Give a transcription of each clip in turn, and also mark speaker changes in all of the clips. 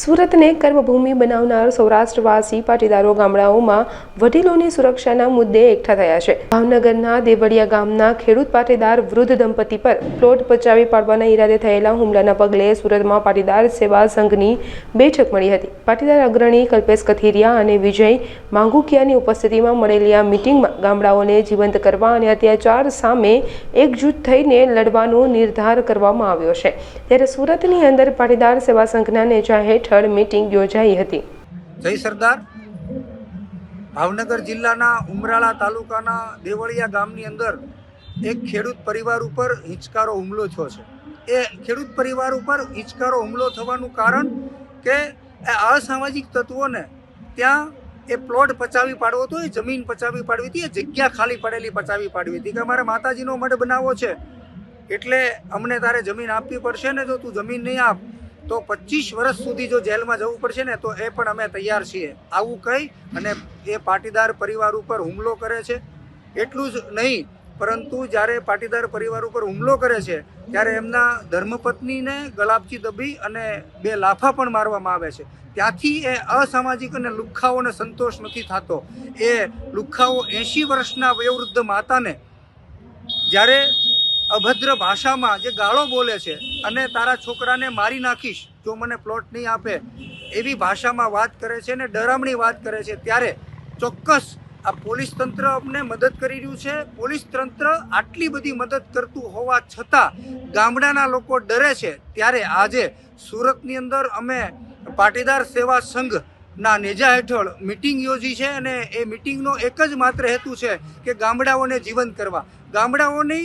Speaker 1: સુરતને કર્મભૂમિ બનાવનાર સૌરાષ્ટ્રવાસી પાટીદારો ગામડાઓમાં વડીલોની સુરક્ષાના મુદ્દે એકઠા થયા છે. ભાવનગરના દેવળિયા ગામના ખેડૂત પાટીદાર વૃદ્ધ દંપતી પર પ્લોટ પચાવી પાડવાના ઈરાદે થયેલા હુમલાના પગલે સુરતમાં પાટીદાર સેવા સંઘની બેઠક મળી હતી. પાટીદાર અગ્રણી કલ્પેશ કથિરિયા અને વિજય માંગુકિયાની ઉપસ્થિતિમાં મળેલી આ મિટિંગમાં ગામડાઓને જીવંત કરવા અને અત્યાચાર સામે એકજૂથ થઈને લડવાનો નિર્ધાર કરવામાં આવ્યો છે. ત્યારે સુરતની અંદર પાટીદાર સેવા સંઘના નેજા હેઠળ મિટિંગ યોજાઈ હતી.
Speaker 2: જય સરદાર. ભાવનગર જિલ્લાના ઉમરાળા તાલુકાના દેવળિયા ગામની અંદર એક ખેડૂત પરિવાર ઉપર હિંચકારો હુમલો થયો છે. એ ખેડૂત પરિવાર ઉપર હિંચકારો હુમલો થવાનું કારણ કે અસામાજિક તત્વોને ત્યાં એ પ્લોટ પચાવી પાડવો હતો, એ જમીન પચાવી પાડવી હતી, એ જગ્યા ખાલી પડેલી પચાવી પાડવી હતી કે અમારે માતાજીનો મઢ બનાવવો છે. એટલે અમને તારે જમીન આપવી પડશે ને જો તું જમીન નહીં આપ. તો પચીસ વર્ષ સુધી જો જેલમાં જવું પડશે ને, તો એ પણ અમે તૈયાર છીએ. આવું કહી અને એ પાટીદાર પરિવાર ઉપર હુમલો કરે છે. એટલું જ નહીં, પરંતુ જ્યારે પાટીદાર પરિવાર ઉપર હુમલો કરે છે, ત્યારે એમના ધર્મપત્નીને ગલાબજી દબી અને બે લાફા પણ મારવામાં આવે છે. ત્યાંથી એ અસામાજિક અને લુખ્ખાઓને સંતોષ નથી થતો. એ લુખ્ખાઓ એંશી વર્ષના વયોવૃદ્ધ માતાને જ્યારે અભદ્ર ભાષામાં જે ગાળો બોલે છે અને તારા છોકરાને મારી નાખીશ, જો મને પ્લોટ નહીં આપે, એવી ભાષામાં વાત કરે છે ને ડરામણી વાત કરે છે, ત્યારે ચોક્કસ આ પોલીસ તંત્ર અમને મદદ કરી રહ્યું છે. પોલીસ તંત્ર આટલી બધી મદદ કરતું હોવા છતાં ગામડાના લોકો ડરે છે. ત્યારે આજે સુરતની અંદર અમે પાટીદાર સેવા સંઘ ના નેજા હેઠળ મિટિંગ યોજી છે અને એ મિટિંગનો એક જ માત્ર હેતુ છે કે ગામડાઓને જીવંત કરવા. ગામડાઓની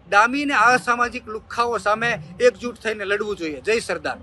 Speaker 2: ડામીને અસામાજિક લુખ્ખાઓ સામે એકજૂટ થઈને લડવું જોઈએ. જય સરદાર.